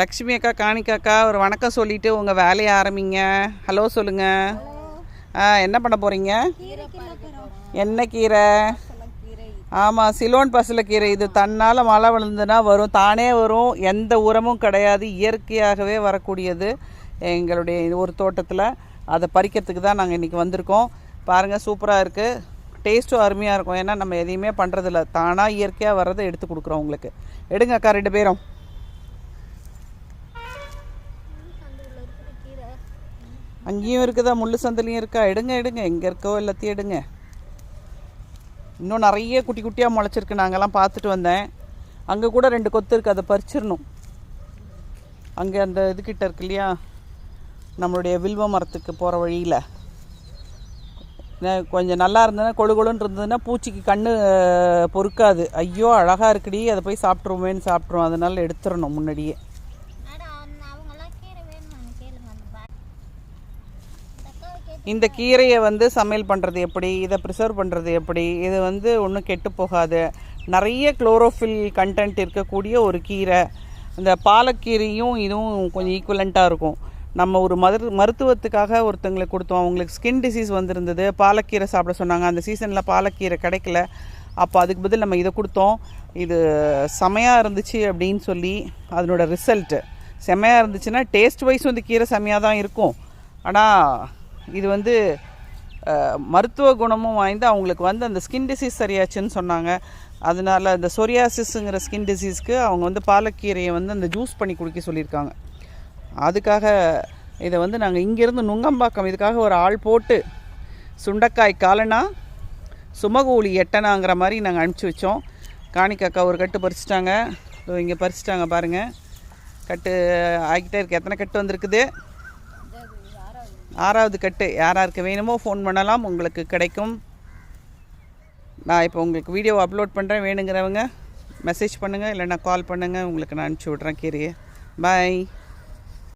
லக்ஷ்மி அக்கா காணிக்காக்கா ஒரு வணக்கம் சொல்லிட்டு உங்கள் வேலையை ஆரம்பிங்க. ஹலோ சொல்லுங்க. ஆ என்ன பண்ண போகிறீங்க என்ன கீரை? ஆமாம் சிலோன் பசலக்கீரை இது தன்னால் மழை விழுந்துன்னா வரும். தானே வரும். எந்த உரமும் கிடையாது. இயற்கையாகவே வரக்கூடியது எங்களுடைய ஒரு தோட்டத்தில். அதை பறிக்கிறதுக்கு தான் நாங்கள் இன்றைக்கி வந்திருக்கோம். பாருங்கள் சூப்பராக இருக்குது டேஸ்ட்டும் அருமையாக இருக்கும். ஏன்னா நம்ம எதையுமே பண்ணுறதில்ல தானாக இயற்கையாக வர்றதை எடுத்து கொடுக்குறோம் உங்களுக்கு. எடுங்க அக்கா ரெண்டு பேரும். அங்கேயும் இருக்குதா? முள்ளு சந்தலையும் இருக்கா? எடுங்க எடுங்க. எங்கே இருக்கோ எல்லாத்தையும் எடுங்க. இன்னும் நிறைய குட்டி குட்டியாக முளைச்சிருக்கு. நாங்கள்லாம் பார்த்துட்டு வந்தேன். அங்கே கூட ரெண்டு கொத்து இருக்குது அதை பறிச்சிடணும். அங்கே அந்த இதுக்கிட்ட இருக்கு இல்லையா? நம்மளுடைய வில்வ மரத்துக்கு போகிற வழியில். கொஞ்சம் நல்லா இருந்ததுன்னா கொழு கொழுன்னு இருந்ததுன்னா பூச்சிக்கு கண்ணு பொறுக்காது. ஐயோ அழகாக இருக்குடி. அதை போய் சாப்பிட்ருவோமேன்னு சாப்பிட்ருவோம் அதனால எடுத்துடணும் முன்னாடியே மேடம் அவங்கெல்லாம் கீரை வேணுமான்னு கேளுங்க அந்த பா இந்த அக்காவை கேட்டு இந்த கீரையை வந்து சமையல் பண்ணுறது எப்படி? இதை ப்ரிசர்வ் பண்ணுறது எப்படி? இது வந்து ஒன்றும் கெட்டு போகாது. நிறைய குளோரோஃபில் கண்டென்ட் இருக்கக்கூடிய ஒரு கீரை. இந்த பாலக்கீரையும் இதுவும் கொஞ்சம் ஈக்குவலண்ட்டாக இருக்கும். நம்ம ஒரு மரு மருத்துவத்துக்காக ஒருத்தங்களுக்கு கொடுத்தோம். அவங்களுக்கு ஸ்கின் டிசீஸ் வந்திருந்தது. பாலக்கீரை சாப்பிட சொன்னாங்க. அந்த சீசனில் பாலக்கீரை கிடைக்கல. அப்போ அதுக்கு பதில் நம்ம இதை கொடுத்தோம். இது செமையாக இருந்துச்சு அப்படின்னு சொல்லி அதனோட ரிசல்ட்டு செமையாக இருந்துச்சுன்னா டேஸ்ட் வைஸ் வந்து கீரை செமையாக தான் இருக்கும். ஆனால் இது வந்து மருத்துவ குணமும் வாய்ந்து அவங்களுக்கு வந்து அந்த ஸ்கின் டிசீஸ் சரியாச்சுன்னு சொன்னாங்க. அதனால இந்த சொரியாசிஸுங்கிற ஸ்கின் டிசீஸ்க்கு அவங்க வந்து பாலக்கீரையை வந்து அந்த ஜூஸ் பண்ணி குடிக்க சொல்லியிருக்காங்க. அதுக்காக இதை வந்து நாங்கள் இங்கேருந்து நுங்கம்பாக்கம் இதுக்காக ஒரு ஆள் போட்டு சுண்டக்காய் காலனா சுமகூலி எட்டனாங்கிற மாதிரி நாங்கள் அனுப்பிச்சி வச்சோம். காணிக்காக்கா ஒரு கட்டு பறிச்சிட்டாங்க. இங்கே பறிச்சிட்டாங்க பாருங்கள் கட்டு ஆகிட்டே இருக்கு. எத்தனை கட்டு வந்திருக்குது? ஆறாவது கட்டு யாராருக்கு வேணுமோ ஃபோன் பண்ணலாம். உங்களுக்கு கிடைக்கும். நான் இப்போ உங்களுக்கு வீடியோ அப்லோட் பண்ணுறேன் வேணுங்கிறவங்க மெசேஜ் பண்ணுங்கள் இல்லைன்னா கால் பண்ணுங்கள் உங்களுக்கு நான் அனுப்பிச்சி விட்றேன் கீரையை. பாய்